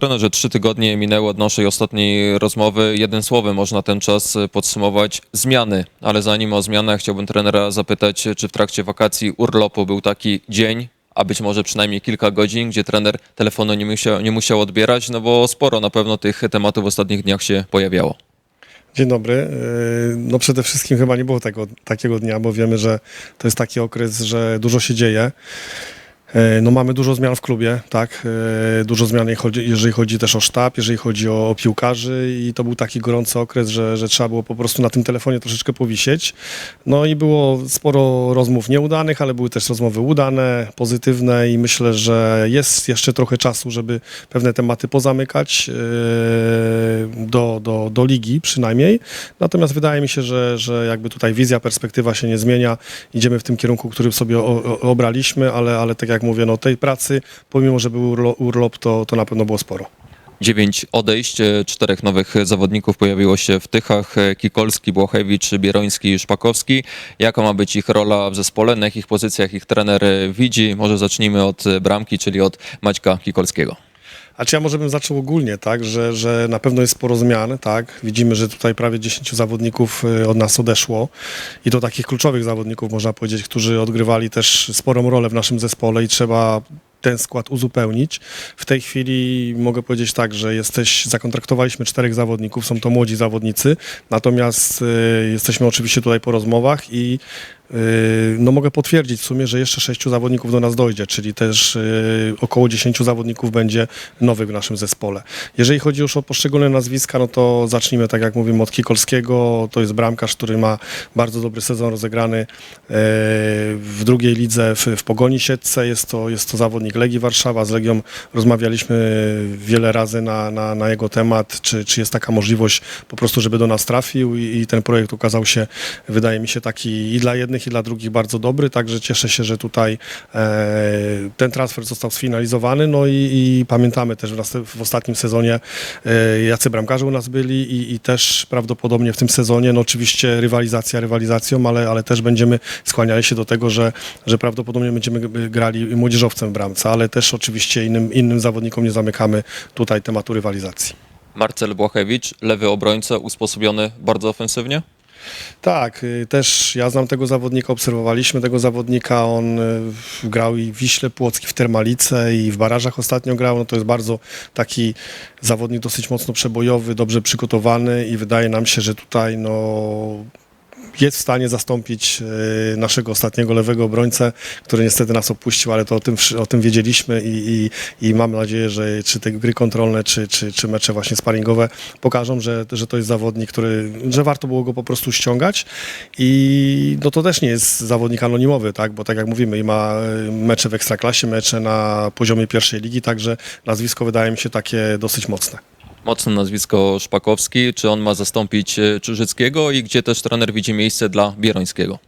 Trenerze, trzy tygodnie minęły od naszej ostatniej rozmowy. Jednym słowem można ten czas podsumować. Zmiany, ale zanim o zmianach chciałbym trenera zapytać, czy w trakcie wakacji urlopu był taki dzień, a być może przynajmniej kilka godzin, gdzie trener telefonu nie musiał, nie musiał odbierać, no bo sporo na pewno tych tematów w ostatnich dniach się pojawiało. Dzień dobry. Yy, No przede wszystkim chyba nie było tego, takiego dnia, bo wiemy, że to jest taki okres, że dużo się dzieje. Yy, No mamy dużo zmian w klubie, tak? Yy, Dużo zmian, jeżeli chodzi- też o sztab, jeżeli chodzi o, o piłkarzy i to był taki gorący okres, że, że trzeba było po prostu na tym telefonie troszeczkę powisieć. No i było sporo rozmów nieudanych, ale były też rozmowy udane, pozytywne i myślę, że jest jeszcze trochę czasu, żeby pewne tematy pozamykać yy, do, do, do ligi przynajmniej. Natomiast wydaje mi się, że, że jakby tutaj wizja, perspektywa się nie zmienia. Idziemy w tym kierunku, który sobie obraliśmy, ale, ale tak jak mówię, no tej pracy, pomimo, że był urlo- urlop, to, to na pewno było sporo. Dziewięć odejść, e, czterech nowych zawodników pojawiło się w Tychach. e, Kikolski, Błochewicz, Bieroński, Szpakowski. Jaka ma być ich rola w zespole? Na jakich pozycjach ich trener widzi? Może zacznijmy od e, bramki, czyli od Maćka Kikolskiego. A czy ja może bym zaczął ogólnie, tak, że, że na pewno jest sporo zmian, tak. Widzimy, że tutaj prawie 10 zawodników y, od nas odeszło i to takich kluczowych zawodników, można powiedzieć, którzy odgrywali też sporą rolę w naszym zespole i trzeba ten skład uzupełnić. W tej chwili mogę powiedzieć tak, że jesteś, zakontraktowaliśmy czterech zawodników, są to młodzi zawodnicy, natomiast y, jesteśmy oczywiście tutaj po rozmowach i No mogę potwierdzić w sumie, że jeszcze sześciu zawodników do nas dojdzie, czyli też yy, około 10 zawodników będzie nowych w naszym zespole. Jeżeli chodzi już o poszczególne nazwiska, no to zacznijmy tak jak mówimy od Kikolskiego, to jest bramkarz, który ma bardzo dobry sezon rozegrany yy, w drugiej lidze w, w Pogoni Siedce, jest to, jest to zawodnik Legii Warszawa, z Legią rozmawialiśmy wiele razy na, na, na jego temat, czy, czy jest taka możliwość po prostu, żeby do nas trafił i, i ten projekt ukazał się, wydaje mi się, taki i dla jednych, i dla drugich bardzo dobry, także cieszę się, że tutaj e, ten transfer został sfinalizowany, no i, i pamiętamy też w, ostatnim sezonie, e, jacy bramkarze u nas byli i, i też prawdopodobnie w tym sezonie, no oczywiście rywalizacja rywalizacją, ale, ale też będziemy skłaniali się do tego, że, że prawdopodobnie będziemy grali młodzieżowcem w bramce, ale też oczywiście innym, innym zawodnikom nie zamykamy tutaj tematu rywalizacji. Marcel Błachewicz, lewy obrońca, usposobiony bardzo ofensywnie. Tak, y, też ja znam tego zawodnika, obserwowaliśmy tego zawodnika, on y, grał i w Wiśle Płocki, w Termalice i w barażach ostatnio grał, no to jest bardzo taki zawodnik dosyć mocno przebojowy, dobrze przygotowany i wydaje nam się, że tutaj no jest w stanie zastąpić y, naszego ostatniego lewego obrońcę, który niestety nas opuścił, ale to o tym, o tym wiedzieliśmy i, i, i mam nadzieję, że czy te gry kontrolne, czy, czy, czy mecze właśnie sparingowe pokażą, że, że to jest zawodnik, który, że warto było go po prostu ściągać i no to też nie jest zawodnik anonimowy, tak, bo tak jak mówimy, ma y, mecze w Ekstraklasie, mecze na poziomie pierwszej ligi, także nazwisko wydaje mi się takie dosyć mocne. Mocne nazwisko Szpakowski. Czy on ma zastąpić e, Czyżyckiego i gdzie też trener widzi miejsce dla Bierońskiego?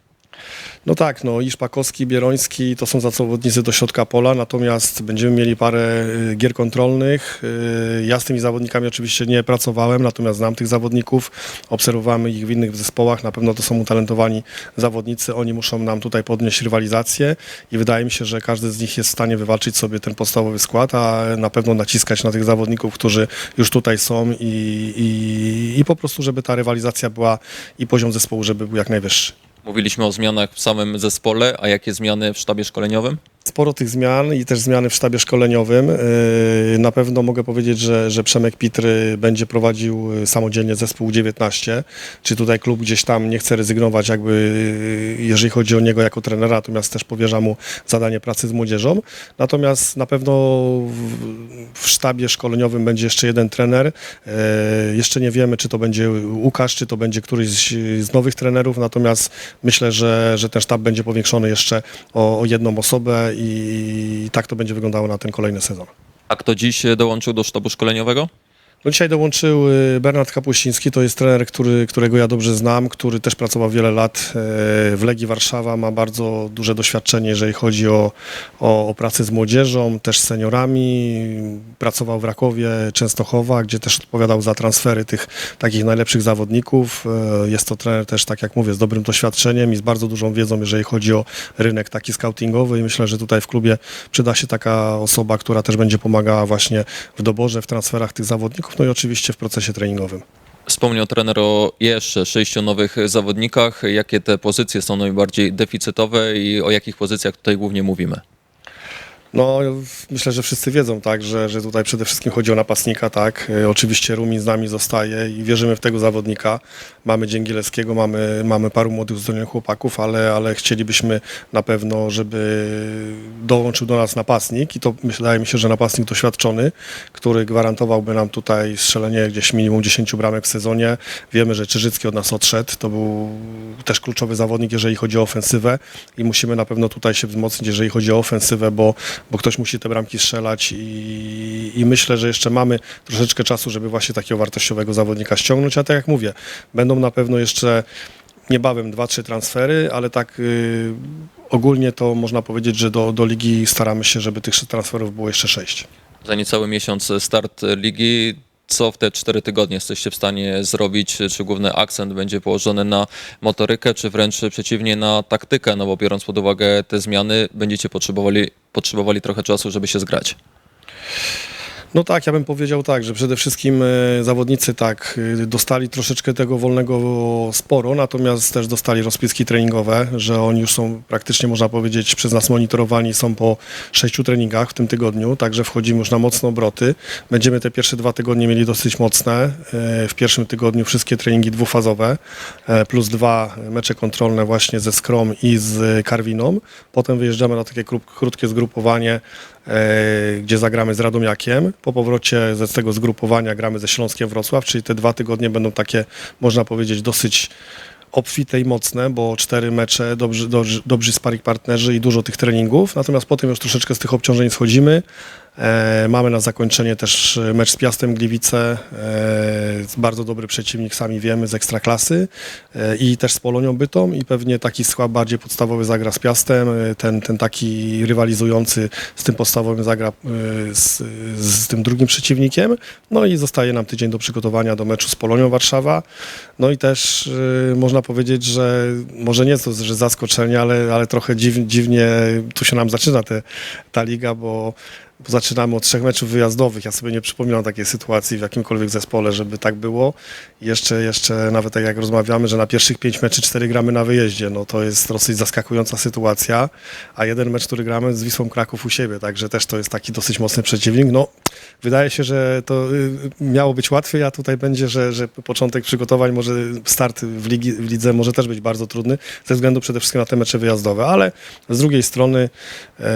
No tak, no i Szpakowski, Bieroński to są zawodnicy do środka pola, natomiast będziemy mieli parę y, gier kontrolnych. Y, Ja z tymi zawodnikami oczywiście nie pracowałem, natomiast znam tych zawodników, obserwowamy ich w innych zespołach, na pewno to są utalentowani zawodnicy, oni muszą nam tutaj podnieść rywalizację i wydaje mi się, że każdy z nich jest w stanie wywalczyć sobie ten podstawowy skład, a na pewno naciskać na tych zawodników, którzy już tutaj są i, i, i po prostu, żeby ta rywalizacja była i poziom zespołu, żeby był jak najwyższy. Mówiliśmy o zmianach w samym zespole, a jakie zmiany w sztabie szkoleniowym? Sporo tych zmian i też zmiany w sztabie szkoleniowym. Yy, Na pewno mogę powiedzieć, że, że Przemek Pitry będzie prowadził yy, samodzielnie zespół 19. Czy tutaj klub gdzieś tam nie chce rezygnować, jakby yy, jeżeli chodzi o niego jako trenera, natomiast też powierza mu zadanie pracy z młodzieżą. Natomiast na pewno w, sztabie szkoleniowym będzie jeszcze jeden trener. Yy, Jeszcze nie wiemy, czy to będzie Łukasz, czy to będzie któryś z, nowych trenerów, natomiast myślę, że, że ten sztab będzie powiększony jeszcze o, o jedną osobę i tak to będzie wyglądało na ten kolejny sezon. A kto dziś e, dołączył do sztabu szkoleniowego? No dzisiaj dołączył y, Bernard Kapuściński, to jest trener, który, którego ja dobrze znam, który też pracował wiele lat e, w Legii Warszawa, ma bardzo duże doświadczenie, jeżeli chodzi o, o, o pracę z młodzieżą, też z seniorami, pracował w Rakowie, Częstochowa, gdzie też odpowiadał za transfery tych takich najlepszych zawodników. E, Jest to trener też, tak jak mówię, z dobrym doświadczeniem i z bardzo dużą wiedzą, jeżeli chodzi o rynek taki scoutingowy i myślę, że tutaj w klubie przyda się taka osoba, która też będzie pomagała właśnie w doborze, w transferach tych zawodników, no i oczywiście w procesie treningowym. Wspomniał trener o jeszcze sześciu nowych zawodnikach. Jakie te pozycje są najbardziej deficytowe i o jakich pozycjach tutaj głównie mówimy? No, myślę, że wszyscy wiedzą, tak, że, że tutaj przede wszystkim chodzi o napastnika, tak. E, Oczywiście Rumi z nami zostaje i wierzymy w tego zawodnika. Mamy Dzięgielewskiego, mamy, mamy paru młodych zdolnych chłopaków, ale, ale chcielibyśmy na pewno, żeby dołączył do nas napastnik i to wydaje mi się, że napastnik doświadczony, który gwarantowałby nam tutaj strzelenie gdzieś minimum 10 bramek w sezonie. Wiemy, że Czyżycki od nas odszedł, to był też kluczowy zawodnik, jeżeli chodzi o ofensywę i musimy na pewno tutaj się wzmocnić, jeżeli chodzi o ofensywę, bo, bo ktoś musi te bramki strzelać i, i myślę, że jeszcze mamy troszeczkę czasu, żeby właśnie takiego wartościowego zawodnika ściągnąć, a tak jak mówię, będą na pewno jeszcze niebawem dwa, trzy transfery, ale tak y, ogólnie to można powiedzieć, że do, do ligi staramy się, żeby tych transferów było jeszcze sześć. Za niecały miesiąc start ligi. Co w te cztery tygodnie jesteście w stanie zrobić? Czy główny akcent będzie położony na motorykę, czy wręcz przeciwnie na taktykę? No bo biorąc pod uwagę te zmiany, będziecie potrzebowali, potrzebowali trochę czasu, żeby się zgrać. No tak, ja bym powiedział tak, że przede wszystkim e, zawodnicy tak, e, dostali troszeczkę tego wolnego sporo, natomiast też dostali rozpiski treningowe, że oni już są praktycznie, można powiedzieć, przez nas monitorowani, są po sześciu treningach w tym tygodniu, także wchodzimy już na mocne obroty. Będziemy te pierwsze dwa tygodnie mieli dosyć mocne. E, W pierwszym tygodniu wszystkie treningi dwufazowe, plus dwa mecze kontrolne właśnie ze Skrom i z Karwiną. Potem wyjeżdżamy na takie kró- krótkie zgrupowanie, gdzie zagramy z Radomiakiem. Po powrocie ze z tego zgrupowania gramy ze Śląskiem Wrocław, czyli te dwa tygodnie będą takie, można powiedzieć, dosyć obfite i mocne, bo cztery mecze, dobrzy, dobrzy, dobrzy sparring partnerzy i dużo tych treningów. Natomiast potem już troszeczkę z tych obciążeń schodzimy. E, mamy na zakończenie też mecz z Piastem Gliwice, e, bardzo dobry przeciwnik, sami wiemy, z Ekstraklasy e, i też z Polonią Bytom i pewnie taki skład bardziej podstawowy zagra z Piastem, e, ten, ten taki rywalizujący z tym podstawowym zagra e, z, z tym drugim przeciwnikiem. No i zostaje nam tydzień do przygotowania do meczu z Polonią Warszawa. No i też e, można powiedzieć, że może nie to, że zaskoczenie, ale, ale trochę dziw, dziwnie tu się nam zaczyna te, ta liga, bo zaczynamy od trzech meczów wyjazdowych. Ja sobie nie przypominam takiej sytuacji w jakimkolwiek zespole, żeby tak było. Jeszcze, jeszcze nawet tak jak rozmawiamy, że na pierwszych pięć meczy cztery gramy na wyjeździe. No to jest dosyć zaskakująca sytuacja. A jeden mecz, który gramy z Wisłą Kraków u siebie, także też to jest taki dosyć mocny przeciwnik. No, wydaje się, że to y, miało być łatwiej, a tutaj będzie, że, że początek przygotowań, może start w, ligi, w lidze może też być bardzo trudny, ze względu przede wszystkim na te mecze wyjazdowe, ale z drugiej strony e,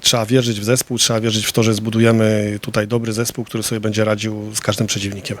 trzeba wierzyć w zespół, trzeba wierzyć w to, że zbudujemy tutaj dobry zespół, który sobie będzie radził z każdym przeciwnikiem.